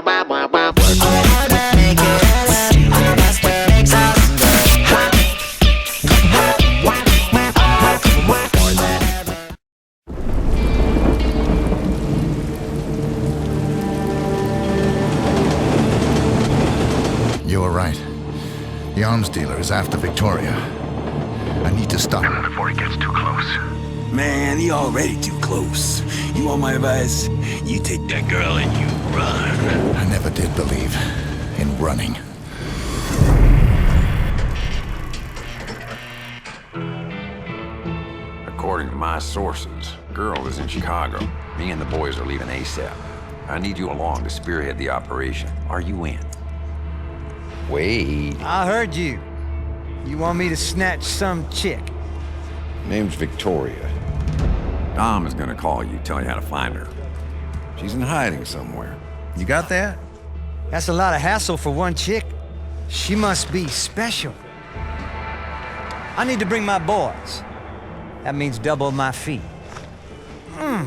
You I need you along to spearhead the operation. Are you in? Wait. I heard you. You want me to snatch some chick. Name's Victoria. Dom is gonna call you, tell you how to find her. She's in hiding somewhere. You got that? That's a lot of hassle for one chick. She must be special. I need to bring my boys. That means double my fee. Hmm.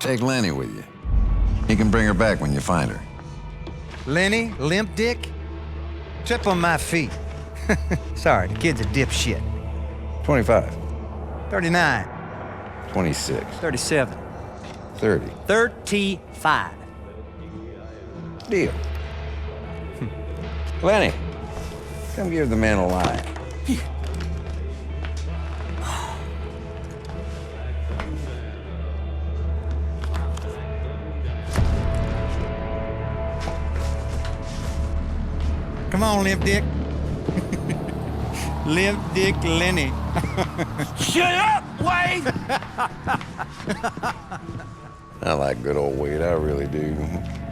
Take Lenny with you. He can bring her back when you find her. Lenny, limp dick, triple my feet. Sorry, the kid's a dipshit. 25, 39, 26, 37, 30. 35. Deal. Hmm. Lenny, come give the man a line. Come on, limp dick. limp dick Lenny. Shut up, Wade! I like good old Wade, I really do.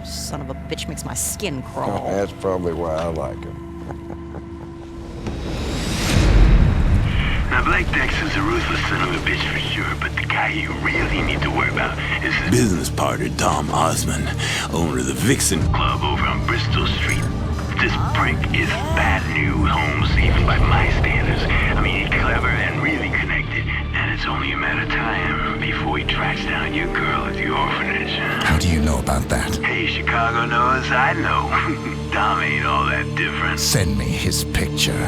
Son of a bitch makes my skin crawl. That's probably why I like him. Now, Blake Dexter's a ruthless son of a bitch for sure, but the guy you really need to worry about is his business partner, Dom Osmond, owner of the Vixen Club over on Bristol Street. This prick is bad new Holmes, even by my standards. I mean, he's clever and really connected, and it's only a matter of time before he tracks down your girl at the orphanage. How do you know about that? Hey, Chicago knows I know. Dom ain't all that different. Send me his picture.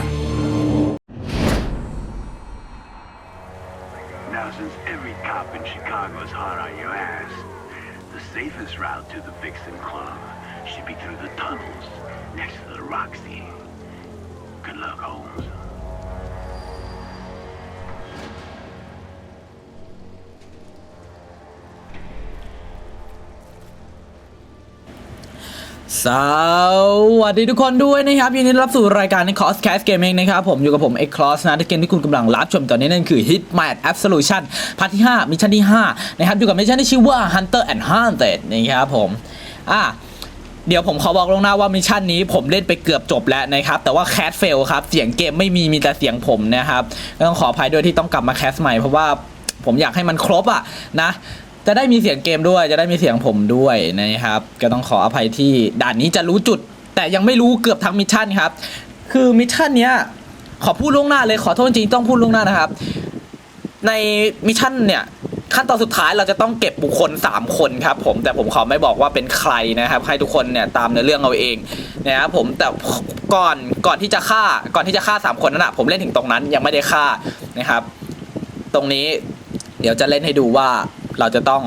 Now, since every cop in Chicago is hot on your ass, the safest route to the Vixen Club should be through the tunnels next to the Roxy. Good luck, Holmes. สวัสดีทุกคนด้วยนะครับยินดีรับสู่รายการใน c o s c a s t Gaming นะครับผมอยู่กับผม X Cross นะเกมที่คุณกำลังรับชมตอนนี้นั่นคือ Hitman Absolution พาร์ทที่5มิชชั่นที่5นะครับอยู่กับมิชชั่นที่ชื่อว่า Hunter and Hunted นะครับผมอะ เดี๋ยวผมขอบอกลวงหน้าว่ามิชชั่นนี้ผมเล่นไปเกือบจบแล้วนะครับ แต่ว่าแคสเฟลครับ เสียงเกมไม่มีมีแต่เสียงผมนะครับก็ต้องขออภัยด้วยที่ต้องกลับมาแคสใหม่เพราะว่าผมอยากให้มันครบอะนะจะได้มีเสียงเกมด้วยจะได้มีเสียงผมด้วยนะครับ ก็ต้องขออภัยที่ด่านนี้จะรู้จุด แต่ยังไม่รู้เกือบทั้งมิชชั่นครับ คือมิชชั่นเนี้ยขอพูดล่วงหน้าเลยขอโทษจริงต้องพูดล่วงหน้านะครับ ในมิชชั่นเนี่ย ขั้นตอนสุดท้ายเราจะต้องเก็บบุคคล 3 คนครับผมแต่ผมขอไม่บอกว่าเป็นใครนะครับ ให้ทุกคนเนี่ยตามในอเรื่องเอาเองนะครับผมแต่ก่อนก่อนที่จะฆ่าก่อนที่จะฆ่า 3 คนนั้นอะผมเล่นถึงตรงนั้นยังไม่ได้ฆ่านะครับ ตรงนี้เดี๋ยวจะเล่นให้ดูว่าเราจะต้อง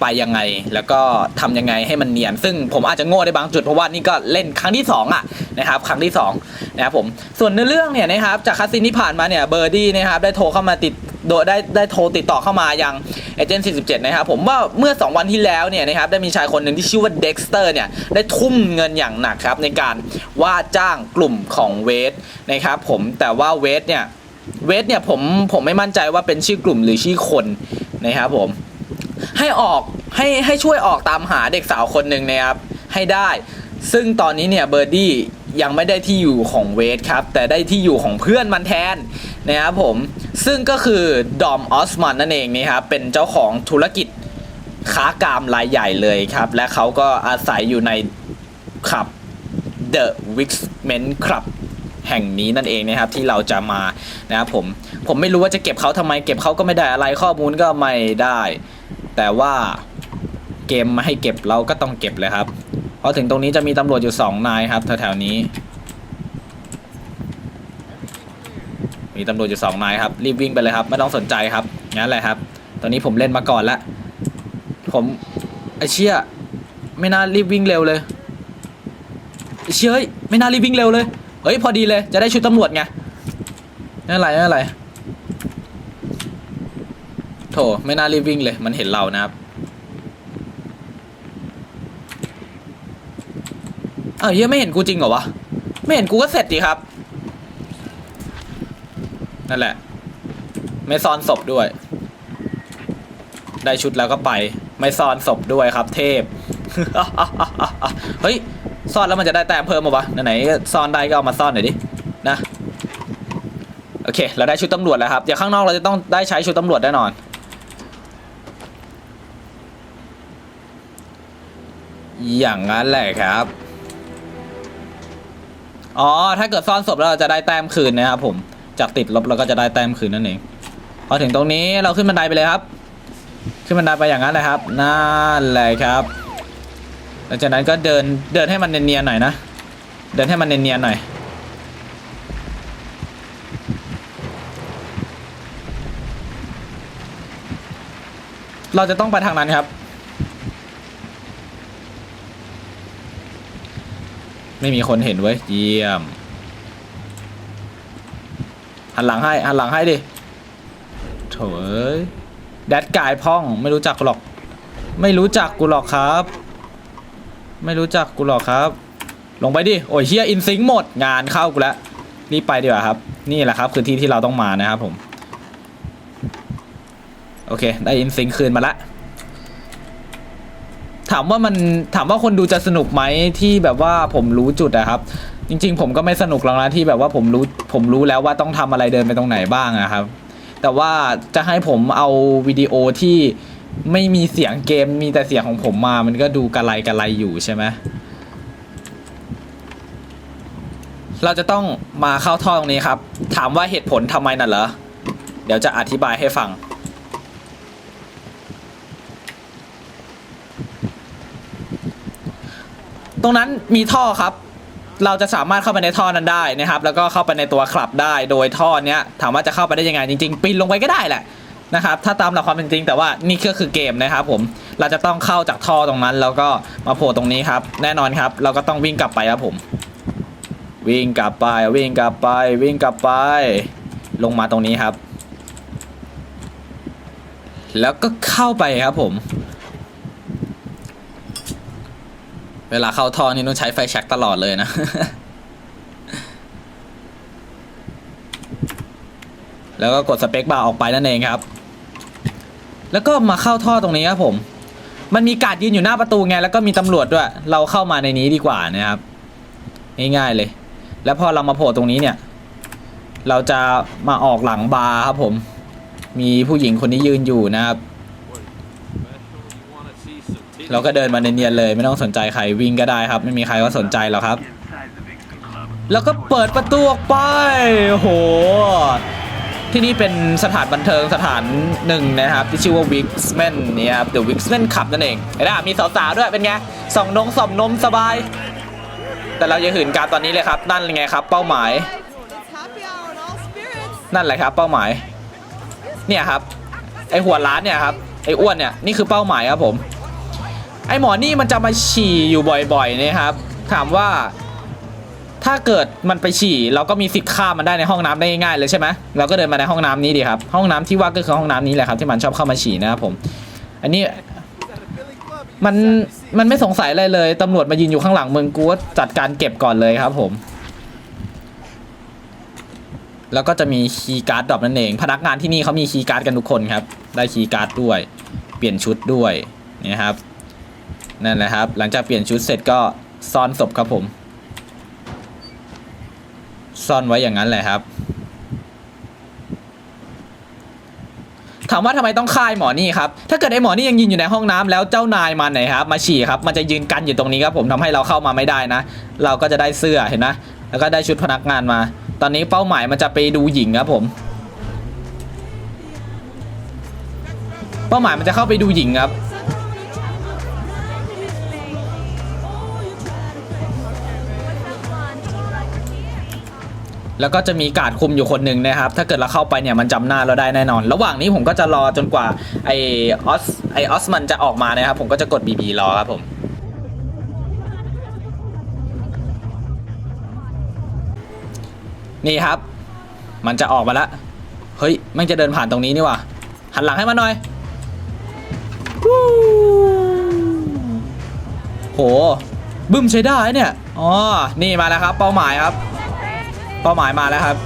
ไปยังไงแล้วก็ทำยังไงให้มันเนียน ซึ่งผมอาจจะโง่ในบางจุดเพราะว่านี่ก็เล่นครั้งที่สองอะนะครับ ครั้งที่สองนะครับผมส่วนในเรื่องเนี่ยนะครับจากคัสซินที่ผ่านมาเนี่ยเบอร์ดี้นะครับได้โทรเข้ามาติด โดยได้ได้โทรติดต่อเข้ามายังเอเจนต์47 นะครับ ผมว่าเมื่อ 2 วันที่แล้วเนี่ยนะครับได้มีชายคนหนึ่งที่ชื่อว่าเด็กสเตอร์เนี่ยได้ทุ่มเงินอย่างหนักครับในการว่าจ้างกลุ่มของเวสนะครับผมแต่ว่าเวสเนี่ยเวทเนี่ยผมผมไม่มั่นใจว่าเป็นชื่อกลุ่มหรือชื่อคนนะครับผมให้ออกให้ให้ช่วยออกตามหาเด็กสาวคนหนึ่งนะครับให้ได้ ซึ่งตอนนี้เนี่ยเบอร์ดี้ ยังไม่ได้ที่อยู่ของเวทครับ แต่ได้ที่อยู่ของเพื่อนมันแทนนะครับผม ซึ่งก็คือดอมออสมันนั่นเองนะครับเป็นเจ้าของธุรกิจค้ากามรายใหญ่เลยครับ และเขาก็อาศัยอยู่ในขับ The Wixmen Club แห่งนี้นั่นเองนะครับที่เราจะมานะครับผม ผมไม่รู้ว่าจะเก็บเขาทำไมเก็บเขาก็ไม่ได้อะไรข้อมูลก็ไม่ได้ แต่ว่าเกมมาให้เก็บเราก็ต้องเก็บเลยครับ พอถึงตรงนี้จะมีตำรวจอยู่สองนายครับแถวๆนี้ มีตำรวจอยู่สองนายครับ รีบวิ่งไปเลยครับ ไม่ต้องสนใจครับงั้นแหละครับ ตอนนี้ผมเล่นมาก่อนล้วผมไอเชี่ยไม่น่ารีบวิ่งเร็วเลยเชี่ยไม่น่ารีบวิ่งเร็วเลยเฮ้ยพอดีเลยจะได้ชุดตำรวจไงไม่เป็นไรไม่เป็นไรโถไม่น่ารีบวิ่งเลยมันเห็นเรานะครับ เอ้าเฮียไม่เห็นกูจริงเหรอวะ ไม่เห็นกูก็เสร็จดีครับ นั่นแหละ ไม่ซ่อนศพด้วย ได้ชุดแล้วก็ไป ไม่ซ่อนศพด้วยครับ เทพ เฮ้ย ซ่อนแล้วมันจะได้แต้มเพิ่มมาวะ ไหนๆซ่อนได้ก็เอามาซ่อนหน่อยดิ นะ โอเค เราได้ชุดตำรวจแล้วครับ เดี๋ยวข้างนอกเราจะต้องได้ใช้ชุดตำรวจแน่นอนอย่างนั้นแหละครับ อ๋อ ถ้าเกิดซ่อนศพแล้วเราจะได้แต้มคืนนะครับผม จากติดลบเราก็จะได้แต้มคืนนั่นเอง พอถึงตรงนี้เราขึ้นบันไดไปเลยครับ ขึ้นบันไดไปอย่างนั้นเลยครับ นั่นแหละครับ หลังจากนั้นก็เดินเดินให้มันเนียนๆหน่อยนะ เดินให้มันเนียนๆหน่อย เราจะต้องไปทางนั้นครับ ไม่มีคนเห็นเว้ยเยี่ยม หันหลังให้ หันหลังให้ดิโถเอ้ยแดดกายพ่องไม่รู้จักกูหรอก ไม่รู้จักกูหรอกครับ ไม่รู้จักกูหรอกครับ ลงไปดิ โอ้ยเฮียอินซิงหมดงานเข้ากูแล้วรีบไปดีกว่าครับ นี่แหละครับ คือที่ที่เราต้องมานะครับผม โอเค ได้อินซิงคืนมาละ ถามว่ามันถามว่าคนดูจะสนุกไหมที่แบบว่าผมรู้จุดอะครับ จริง ๆ ผมก็ไม่สนุกหรอกนะที่แบบว่าผมรู้ผมรู้แล้วว่าต้องทำอะไรเดินไปตรงไหนบ้างอะครับ แต่ว่าจะให้ผมเอาวิดีโอที่ไม่มีเสียงเกมมีแต่เสียงของผมมา มันก็ดูกระไรกระไรอยู่ใช่ไหมเราจะต้องมาเข้าท่อตรงนี้ครับ ถามว่าเหตุผลทำไมน่ะเหรอ เดี๋ยวจะอธิบายให้ฟัง ตรงนั้นมีท่อครับ เราจะสามารถเข้าไปในท่อนั้นได้นะครับ แล้วก็เข้าไปในตัวคลับได้ โดยท่อเนี้ยถามว่าจะเข้าไปได้ยังไงจริงๆปีนลงไปก็ได้แหละนะครับถ้าตามหลักความเป็นจริง แต่ว่านี่ก็คือเกมนะครับผมเราจะต้องเข้าจากท่อตรงนั้น แล้วก็มาโผล่ตรงนี้ครับ แน่นอนครับ เราก็ต้องวิ่งกลับไปครับผม วิ่งกลับไปวิ่งกลับไป วิ่งกลับไป ลงมาตรงนี้ครับ แล้วก็เข้าไปครับผม เวลาเข้าท่อนี่ต้องใช้ไฟแช็กตลอดเลยนะ แล้วก็กดสเปคบาร์ออกไปนั่นเองครับ แล้วก็มาเข้าท่อตรงนี้ครับผม มันมีกาดยืนอยู่หน้าประตูไง แล้วก็มีตำรวจด้วย เราเข้ามาในนี้ดีกว่านะครับ ง่ายๆเลย แล้วพอเรามาโผล่ตรงนี้เนี่ย เราจะมาออกหลังบาร์ครับผม มีผู้หญิงคนนี้ยืนอยู่นะครับ เราก็เดินมาเนียนๆเลย ไม่ต้องสนใจใครวิ่งก็ได้ครับ ไม่มีใครก็สนใจหรอกครับ แล้วก็เปิดประตูออกไปโอ้โห ที่นี่เป็นสถานบันเทิงสถานหนึ่งนะครับ ที่ชื่อว่า Wixman เนี่ยครับ The Wixman Club นั่นเองเห็นไหมมีสาวๆด้วยเป็นไงส่องนงส่อมนมสบาย แต่เราอย่าหืนการตอนนี้เลยครับ นั่นไงครับ เป้าหมาย นั่นแหละครับ เป้าหมาย เนี่ยครับไอหัวร้านเนี่ยครับไออ้วนเนี่ยนี่คือเป้าหมายครับผม ไอหมอนี่มันจะมาฉี่อยู่บ่อยๆนะครับ ถามว่า ถ้าเกิดมันไปฉี่ เราก็มีสิทธิ์ฆ่ามันได้ในห้องน้ำได้ง่ายๆเลยใช่ไหมเราก็เดินมาในห้องน้ำนี้ดีครับ ห้องน้ำที่ว่าก็คือห้องน้ำนี้แหละครับที่มันชอบเข้ามาฉี่นะครับผม อันนี้มันมันไม่สงสัยอะไรเลยตำรวจมายืนอยู่ข้างหลังมึงกูก็จัดการเก็บก่อนเลยครับผม แล้วก็จะมีคีย์การ์ดดรอปนั่นเอง พนักงานที่นี่เขามีคีย์การ์ดกันทุกคนครับ ได้คีย์การ์ดด้วย เปลี่ยนชุดด้วยนี่ครับ นั่นแหละครับ หลังจากเปลี่ยนชุดเสร็จก็ซ่อนศพครับผม ซ่อนไว้อย่างนั้นแหละครับ ถามว่าทำไมต้องฆ่าไอหมอนี่ครับ ถ้าเกิดไอหมอนี่ยังยืนอยู่ในห้องน้ำแล้วเจ้านายมันไหนครับ มาฉี่ครับ มันจะยืนกันอยู่ตรงนี้ครับผมทำให้เราเข้ามาไม่ได้นะ เราก็จะได้เสื้อเห็นไหมแล้วก็ได้ชุดพนักงานมา ตอนนี้เป้าหมายมันจะไปดูหญิงครับผม เป้าหมายมันจะเข้าไปดูหญิงครับ แล้วก็จะมีการคุมอยู่คนหนึ่งนะครับ ถ้าเกิดเราเข้าไปเนี่ยมันจำหน้าเราได้แน่นอน ระหว่างนี้ผมก็จะรอจนกว่าไอออสไอออสมันจะออกมานะครับ ผมก็จะกด BB รอครับผมนี่ครับ มันจะออกมาแล้ว เฮ้ยแม่งจะเดินผ่านตรงนี้นี่ว่ะหันหลังให้มันหน่อยโห บึ้มใช้ได้เนี่ย อ๋อ นี่มาแล้วครับ เป้าหมายครับ เป้าหมายมาแล้วครับ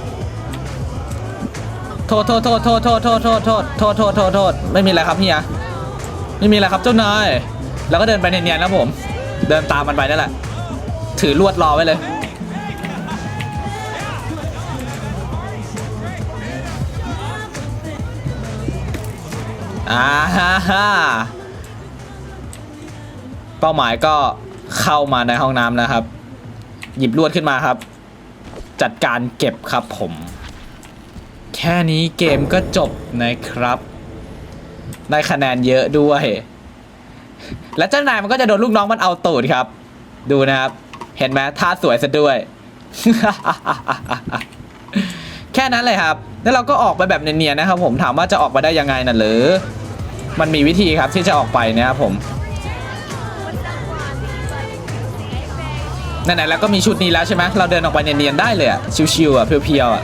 โทษโทษโทษโทษโทษโทษโทษโทษโทษโทษโทษโทษไม่มีอะไรครับเฮียไม่มีอะไรครับเจ้านายแล้วก็เดินไปเนียนๆนะผม เดินตามมันไปนั่นแหละ ถือลวดรอไว้เลย อ่าฮ่าฮ่าเป้าหมายก็เข้ามาในห้องน้ำนะครับ หยิบลวดขึ้นมาครับ จัดการเก็บครับผม แค่นี้เกมก็จบนะครับ ได้คะแนนเยอะด้วย และเจ้านายมันก็จะโดนลูกน้องมันเอาตูดครับ ดูนะครับ เห็นไหมท่าสวยซะด้วย แค่นั้นเลยครับ แล้วเราก็ออกไปแบบเนียนๆนะครับ ผมถามว่าจะออกมาได้ยังไงน่ะหรือ มันมีวิธีครับที่จะออกไปนะครับผม ไหนๆแล้วก็มีชุดนี้แล้วใช่ไหมเราเดินออกไปเนียนๆได้เลยอะชิวๆอะเพียวๆอะ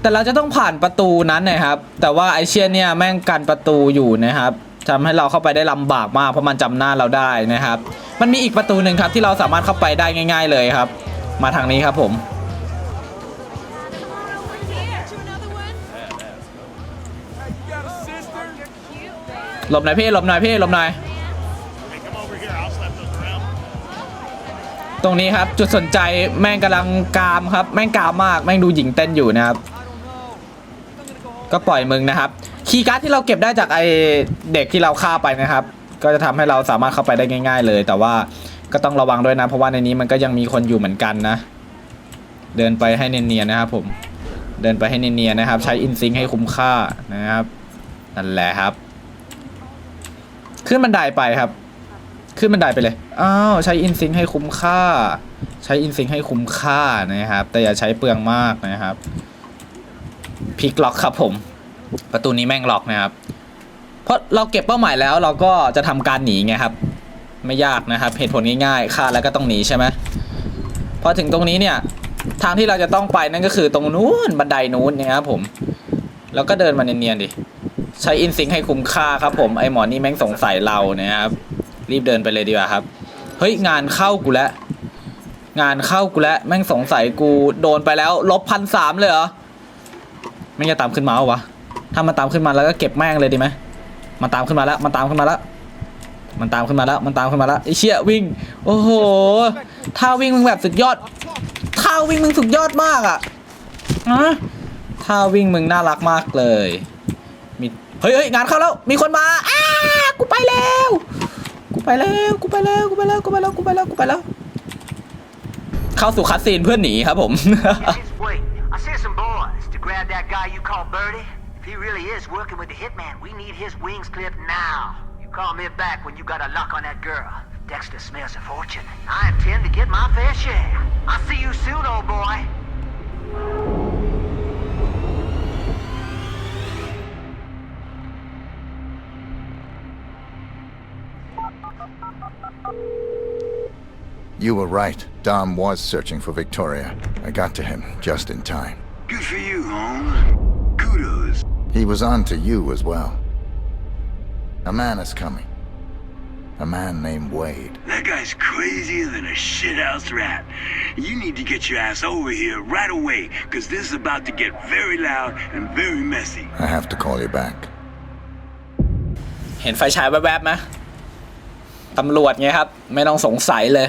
แต่เราจะต้องผ่านประตูนั้นนะครับ แต่ว่าไอเชียนเนี่ยแม่งกันประตูอยู่นะครับทำให้เราเข้าไปได้ลำบากมากเพราะมันจำหน้าเราได้นะครับ มันมีอีกประตูหนึ่งครับที่เราสามารถเข้าไปได้ง่าย ๆ เลยครับ มาทางนี้ครับผมหลบหน่อยพี่หลบหน่อยพี่หลบหน่อย ตรงนี้ครับจุดสนใจแม่งกำลังกามครับ แม่งกามมากแม่งดูหญิงเต้นอยู่นะครับ ก็ปล่อยมึงนะครับ คีย์การ์ดที่เราเก็บได้จากไอเด็กที่เราฆ่าไปนะครับ ก็จะทำให้เราสามารถเข้าไปได้ง่าย ๆ เลย แต่ว่าก็ต้องระวังด้วยนะ เพราะว่าในนี้มันก็ยังมีคนอยู่เหมือนกันนะ เดินไปให้เนียนๆนะครับผมเดินไปให้เนียนๆนะครับ ใช้อินซิงให้คุ้มค่านะครับนั่นแหละครับ ขึ้นบันไดไปครับ ขึ้นบันไดไปเลย อ้าวใช้อินซิงให้คุ้มค่า ใช้อินซิงให้คุ้มค่านะครับ แต่อย่าใช้เปลืองมากนะครับพลิกล็อกครับผม ประตูนี้แม่งล็อกนะครับ เพราะเราเก็บเป้าหมายแล้วเราก็จะทำการหนีไงครับ ไม่ยากนะครับ เหตุผลง่ายๆฆ่าแล้วก็ต้องหนีใช่ไหมพอถึงตรงนี้เนี่ย ทางที่เราจะต้องไปนั่นก็คือตรงนู้นบันไดนู้นนะครับผม แล้วก็เดินมาเนียนๆดิใช้อินซิงให้คุ้มค่าครับผมไอหมอนี่แม่งสงสัยเรานะครับ รีบเดินไปเลยดีกว่าครับ เฮ้ย งานเข้ากูแล้ว งานเข้ากูแล้ว แม่งสงสัยกูโดนไปแล้ว ลบพันสามเลยเหรอแม่งจะตามขึ้นมาเหรอวะ ถ้ามันตามขึ้นมาแล้วก็เก็บแม่งเลยดีไหมมันตามขึ้นมาแล้ว มันตามขึ้นมาแล้ว มันตามขึ้นมาแล้ว มันตามขึ้นมาแล้วไอเชี่ยวิ่ง โอ้โหท่าวิ่งมึงแบบสุดยอดท่าวิ่งมึงสุดยอดมากอะอะท่าวิ่งมึงน่ารักมากเลย มี เฮ้ยเฮ้ยงานเข้าแล้ว มีคนมาอ้ากูไปแล้ว ไปแล้วกูไปแล้วกูไปแล้วกูไปแล้วกูไปแล้วกูไปแล้ว เข้าสู่คัสซีนเพื่อนหนีครับผม Just wait. I sent some boys to grab that guy you call Birdie. If he really is working with the hitman, we need his wings clipped now. You call me back when you got a lock on that girl. Dexter smells a fortune. I intend to get my fair share. I'll see you soon, old boy. You were right. Dom was searching for Victoria. I got to him just in time. Good for you, Holmes. Kudos. He was on to you as well. A man is coming. A man named Wade. That guy's crazier than a shithouse rat. You need to get your ass over here right away, because this is about to get very loud and very messy. I have to call you back. เห็นไฟฉายแวบๆไหมตำรวจไงครับ ไม่ต้องสงสัยเลย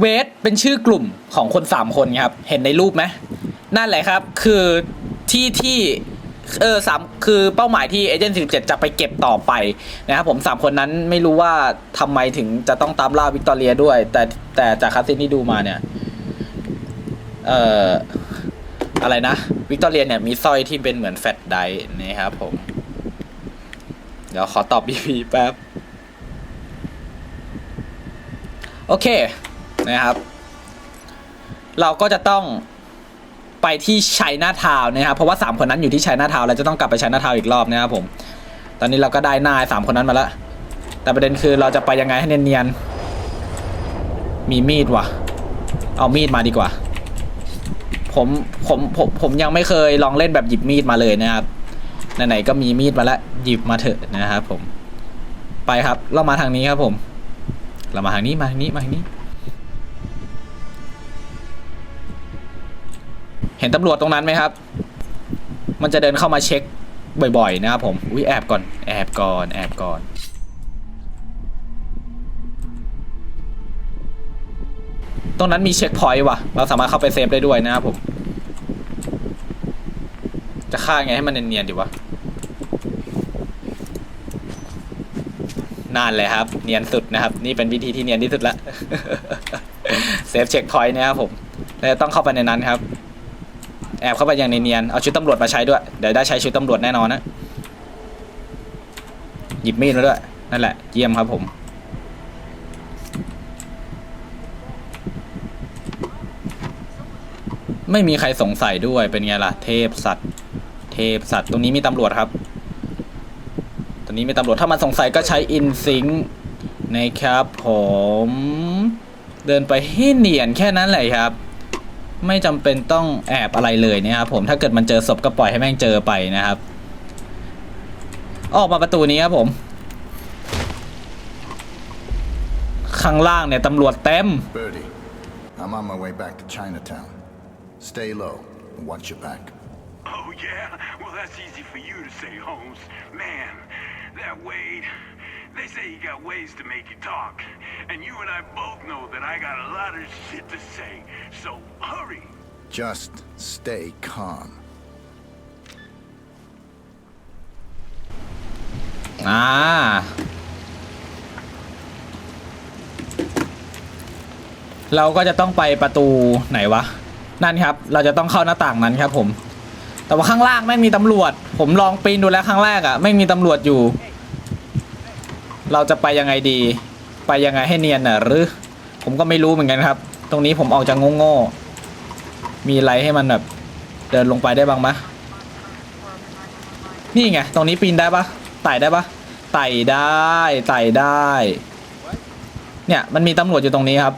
เวทเป็นชื่อกลุ่มของคนสามคนครับ เห็นในรูปไหมนั่นแหละครับ คือที่ที่เออสามคือเป้าหมายที่เอเจนต์47จะไปเก็บต่อไปนะครับผมสามคนนั้นไม่รู้ว่าทำไมถึงจะต้องตามล่าวิกตอเรียด้วย แต่แต่จากคาสินที่ดูมาเนี่ย เอ่อ อะไรนะ วิกตอเรียเนี่ยมีสร้อยที่เป็นเหมือนแฟลชไดนะครับผม เดี๋ยวขอตอบ BP แป๊บ โอเค นะครับ เราก็จะต้องไปที่ชัยนาทาวน์นะครับ เพราะว่า 3 คนนั้นอยู่ที่ชัยนาทาว์เราจะต้องกลับไปชัยนาทาว์อีกรอบนะครับผม ตอนนี้เราก็ได้หนายสามคนนั้นมาแล้ว แต่ประเด็นคือเราจะไปยังไงให้เนียนๆ มีมีดว่ะ เอามีดมาดีกว่า ผมผมผมผมยังไม่เคยลองเล่นแบบหยิบมีดมาเลยนะครับ ไหนๆก็มีมีดมาแล้วหยิบมาเถอะนะครับผม ไปครับ เรามาทางนี้ครับผม เรามาทางนี้มาทางนี้มาทางนี้ เห็นตำรวจตรงนั้นไหมครับ มันจะเดินเข้ามาเช็คบ่อยๆ นะครับผมอุ้ยแอบก่อน แอบก่อน แอบก่อนตรงนั้นมีเช็คพอยต์ว่ะ เราสามารถเข้าไปเซฟได้ด้วยนะครับผม จะฆ่าไงให้มันเนียนๆดีวะนั่นเลยครับ เนียนสุดนะครับ นี่เป็นวิธีที่เนียนที่สุดละ เซฟเช็คพอยต์นะครับผม แล้วต้องเข้าไปในนั้นครับ แอบเข้าไปอย่างเนียนๆเอาชุดตำรวจมาใช้ด้วย เดี๋ยวได้ใช้ชุดตำรวจแน่นอนนะ หยิบมีดมาด้วย นั่นแหละ เยี่ยมครับผมไม่มีใครสงสัยด้วยเป็นไงล่ะ เทพสัตว์ เทพสัตว์ตรงนี้มีตำรวจครับ ตรงนี้มีตำรวจถ้ามันสงสัยก็ใช้อินซิงนะครับผม เดินไปให้เนียนแค่นั้นแหละครับ ไม่จำเป็นต้องแอบอะไรเลยนะครับผมถ้าเกิดมันเจอศพก็ปล่อยให้แม่งเจอไปนะครับ ออกมาประตูนี้ครับผม ข้างล่างเนี่ยตำรวจเต็ม Birdie, I'm on my way back to Chinatown. Stay low and watch your back. Oh, yeah? Well, that's easy for you to say, Holmes. Man, that Wade. They say you got ways to make you talk. And you and I both know that I got a lot of shit to say. So hurry. Just stay calm. อ่าเราก็จะต้องไปประตูไหนวะ นั่นครับ เราจะต้องเข้าหน้าต่างนั้นครับผม แต่ว่าข้างล่างไม่มีตำรวจ ผมลองปีนดูแล้วครั้งแรกอะ่ะ ไม่มีตำรวจอยู่ เราจะไปยังไงดี ไปยังไงให้เนียนน่ะหรือ ผมก็ไม่รู้เหมือนกันครับ ตรงนี้ผมออกจากโง่ๆมีอะไรให้มันแบบเดินลงไปได้บ้างมะนี่ไงตรงนี้ปีนได้ปะไต่ได้ปะไต่ได้ไต่ได้ เนี่ยมันมีตำรวจอยู่ตรงนี้ครับ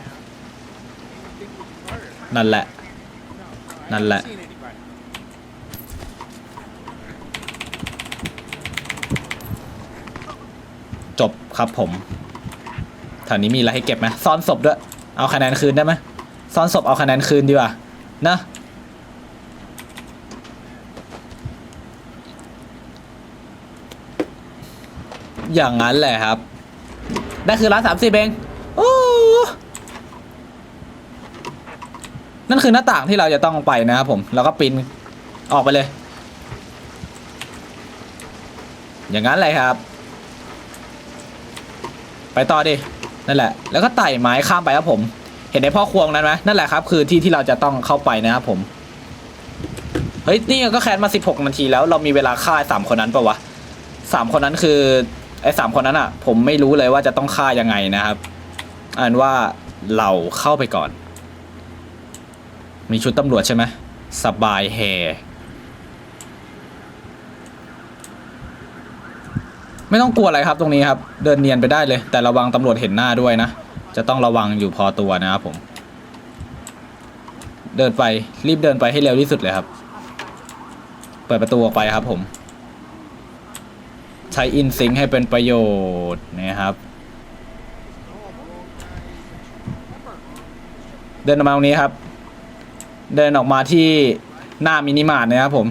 นั่นแหละ นั่นแหละ จบ ครับผมแถวนี้มีอะไรให้เก็บไหมซ่อนศพด้วย เอาคะแนนคืนได้ไหมซ่อนศพเอาคะแนนคืนดีกว่านะอย่างนั้นแหละครับได้คือร้านสามสิบเองโอ้นั่นคือหน้าต่างที่เราจะต้องไปนะครับผม แล้วก็ปีนออกไปเลย อย่างนั้นเลยครับ ไปต่อดิ นั่นแหละ แล้วก็ไต่ไม้ข้ามไปครับผม เห็นในพ่อควงนั้นไหมนั่นแหละครับ คือที่ที่เราจะต้องเข้าไปนะครับผม เฮ้ย นี่ก็แคนมา 16 นาทีแล้ว เรามีเวลาฆ่าสามคนนั้นปะวะสามคนนั้นคือไอ้สามคนนั้นอะ ผมไม่รู้เลยว่าจะต้องฆ่ายังไงนะครับอ่านว่าเราเข้าไปก่อน มีชุดตำรวจใช่ไหมสบายแฮ ไม่ต้องกลัวอะไรครับตรงนี้ครับ เดินเนียนไปได้เลย แต่ระวังตำรวจเห็นหน้าด้วยนะ จะต้องระวังอยู่พอตัวนะครับผม เดินไปรีบเดินไปให้เร็วที่สุดเลยครับ เปิดประตูออกไปครับผม ใช้อินซิงให้เป็นประโยชน์นะครับเดินออกมาตรงนี้ครับ เดินออกมาที่หน้ามินิมาร์ทนะครับผม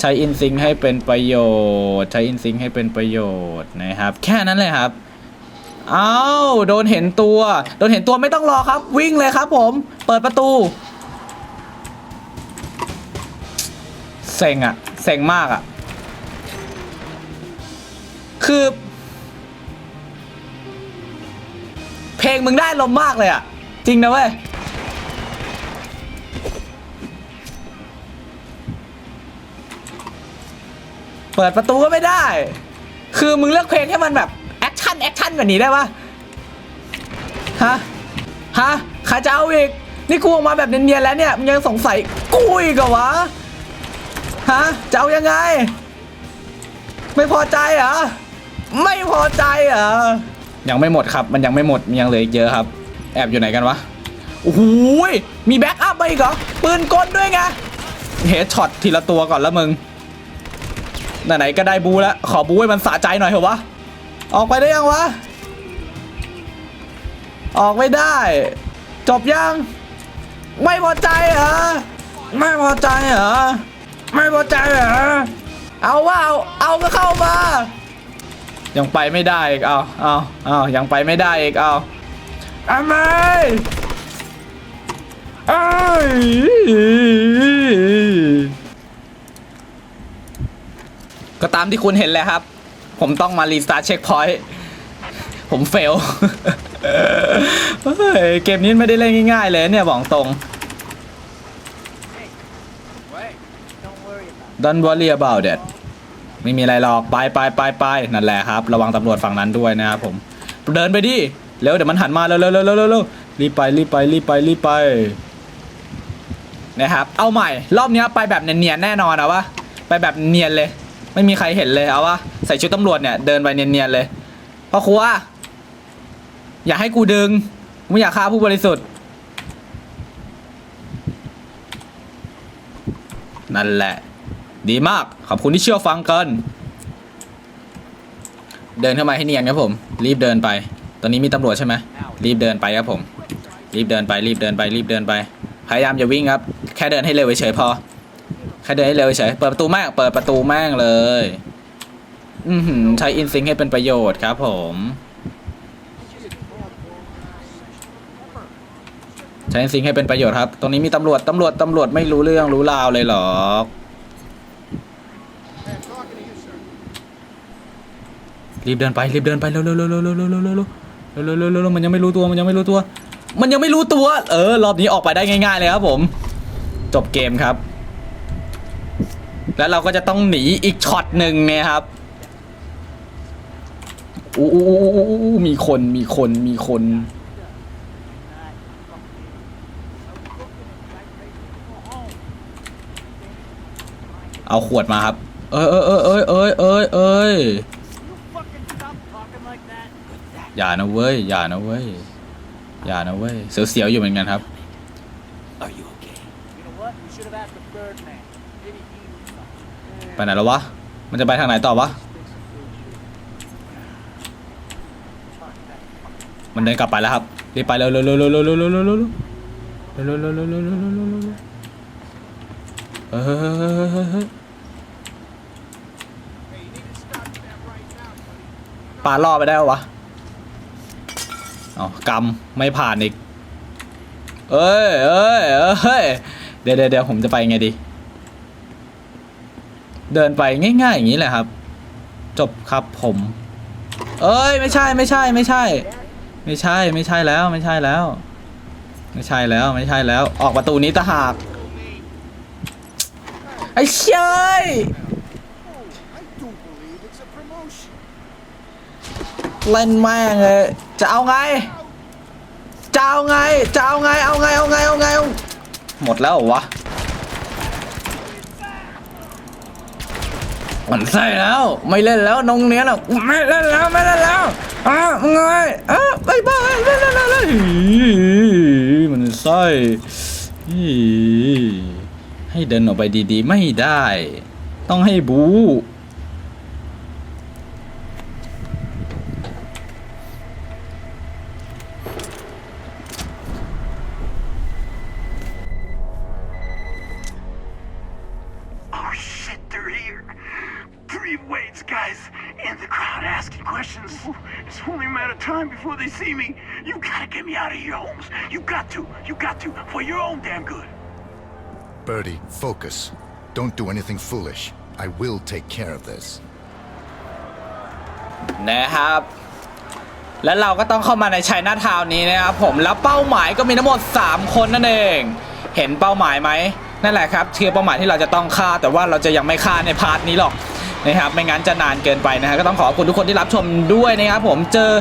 ใช้อินซิงให้เป็นประโยชน์ ใช้อินซิงให้เป็นประโยชน์นะครับ แค่นั้นเลยครับเอา้าโดนเห็นตัว โดนเห็นตัวไม่ต้องรอครับ วิ่งเลยครับผม เปิดประตู เซ็งอะเซ็งมากอะคือ เพลงมึงได้ลมมากเลยอะจริงนะเว้ย เปิดประตูก็ไม่ได้ คือมึงเลือกเพลงให้มันแบบแอคชั่นแอคชั่นกว่านี้ได้ปะฮะ ฮะใครจะเอาอีก นี่กูออกมาแบบเนียนๆแล้วเนี่ยมึงยังสงสัยกูอีกเหรอวะ ฮะจะเอายังไง ไม่พอใจเหรอ ไม่พอใจเหรอ ยังไม่หมดครับ มันยังไม่หมด มันยังเหลืออีกเยอะครับ แอบอยู่ไหนกันวะ โอ้โหยมีแบ็กอัพมาอีกเหรอ ปืนกลด้วยไง เฮดช็อตทีละตัวก่อนแล้วมึง ไหนๆก็ได้บูแล้ว ขอบูให้มันสะใจหน่อยเถอะวะ ออกไปได้ยังวะ ออกไม่ได้ จบยัง ไม่พอใจเหรอ ไม่พอใจเหรอ ไม่พอใจเหรอ เอาว่าเอาเอาก็เข้ามา ยังไปไม่ได้อีก เอาเอาเอายังไปไม่ได้อีก เอาทำไมเอ้ย ก็ตามที่คุณเห็นแหละครับ ผมต้องมารีสตาร์ทเช็คพอยต์ผมเฟลเกมนี้ไม่ได้เล่นง่ายๆเลยเนี่ยบอกตรง Don't worry about it ไม่มีอะไรหรอกไปไปไปไปนั่นแหละครับ ระวังตำรวจฝั่งนั้นด้วยนะครับผมเดินไปดิเร็วเดี๋ยวมันหันมาเร็วเร็วเร็วเร็วเร็วเร็วรีบไปรีบไปรีบไปรีบไปนะครับ เอาใหม่ รอบนี้ไปแบบเนียนๆแน่นอนอะวะไปแบบเนียนเลย ไม่มีใครเห็นเลยเอาวะใส่ชุดตำรวจเนี่ยเดินไปเนียนๆเลยพ่อครัว อย่าให้กูดึงไม่อยากฆ่าผู้บริสุทธิ์ นั่นแหละ ดีมาก ขอบคุณที่เชื่อฟังกัน เดินเข้ามาให้เนียนครับผม รีบเดินไป ตอนนี้มีตำรวจใช่ไหมรีบเดินไปครับผม รีบเดินไป รีบเดินไป รีบเดินไป พยายามอย่าวิ่งครับ แค่เดินให้เร็วเฉยๆพอ ค่เดินให้เร็วเฉยเปิดประตูแม่งเปิดประตูแม่งเลย อือหือใช้อินซิงให้เป็นประโยชน์ครับผม ใช้สิ่งให้เป็นประโยชน์ครับ ตรงนี้มีตำรวจ ตำรวจ ตำรวจไม่รู้เรื่องรู้ราวเลยหรอรีบเดินไปรีบเดินไปเร็วเร็วเร็วเร็วเร็วเร็วเร็วเร็วเร็วเร็วเร็วเร็วเร็วมันยังไม่รู้ตัวมันยังไม่รู้ตัว มันยังไม่รู้ตัว เออรอบนี้ออกไปได้ง่าย ๆ เลยครับผม จบเกมครับ แล้วเราก็จะต้องหนีอีกช็อตหนึ่งเนี่ยครับอู้อู้อู้อู้มีคนมีคนมีคนเอาขวดมาครับเอ้ยเอ้ยเอ้ยเอ้ยเอ้ยเอ้ยเอ้ยอย่านะเว้ย อย่านะเว้ย อย่านะเว้ย เสียวๆอยู่เหมือนกันครับ ไปไหนแล้ววะ มันจะไปทางไหนต่อวะ มันเดินกลับไปแล้วครับ รีบไปเร็วเร็วเร็วเร็วเร็วเร็วเร็วเร็วเร็วเร็วเร็วเร็วเร็วเร็วเร็วเร็วเร็วเฮ้ยเฮ้ยเฮ้ยเฮ้ยเฮ้ยเฮ้ยปาล่อไปได้ปะวะอ๋อกำไม่ผ่านอีกเอ้ยเอ้ยเอ้ยเดี๋ยวเดี๋ยวเดี๋ยวผมจะไปไงดีเเดินไปง่ายๆอย่างนี้แหละครับ จบครับผม เอ้ยไม่ใช่ไม่ใช่ไม่ใช่ ไม่ใช่ไม่ใช่แล้วไม่ใช่แล้ว ไม่ใช่แล้วไม่ใช่แล้ว ออกประตูนี้ตะหากไอ้เชยเล่นแม่งเลยจะเอาไงจะเอาไงจะเอาไงเอาไงเอาไงเอาไงหมดแล้ววะ มันใส่แล้ว ไม่เล่นแล้วนงเนี้ยแล้วไม่เล่นแล้วไม่เล่นแล้วอะมึงไงอะบายบายเล่นเล่นแล้วมันใส่ให้เดินออกไปดีๆ ไม่ได้ ต้องให้บู in the crowd asking questions. It's only a matter of time before they see me. You gotta get me out of here, Holmes. You got to. You got to. For your own damn good. Birdie, focus. Don't do anything foolish. I will take care of this. นะครับ แล้วเราก็ต้องเข้ามาในชัยนาทาวน์นี้นะครับผม แล้วเป้าหมายก็มีทั้งหมด 3 คนนั่นเอง เห็นเป้าหมายไหม นั่นแหละครับคือเป้าหมายที่เราจะต้องฆ่า แต่ว่าเราจะยังไม่ฆ่าในพาร์ทนี้หรอก นะครับไม่งั้นจะนานเกินไปนะฮะก็ต้องขอบคุณทุกคนที่รับชมด้วยนะครับผมเจอ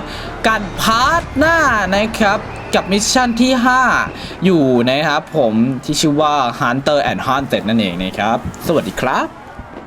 กันพาร์ทหน้านะครับกับมิชชั่นที่ 5 อยู่นะครับผมที่ชื่อว่า Hunter and Hunted นั่นเองนะครับ สวัสดีครับ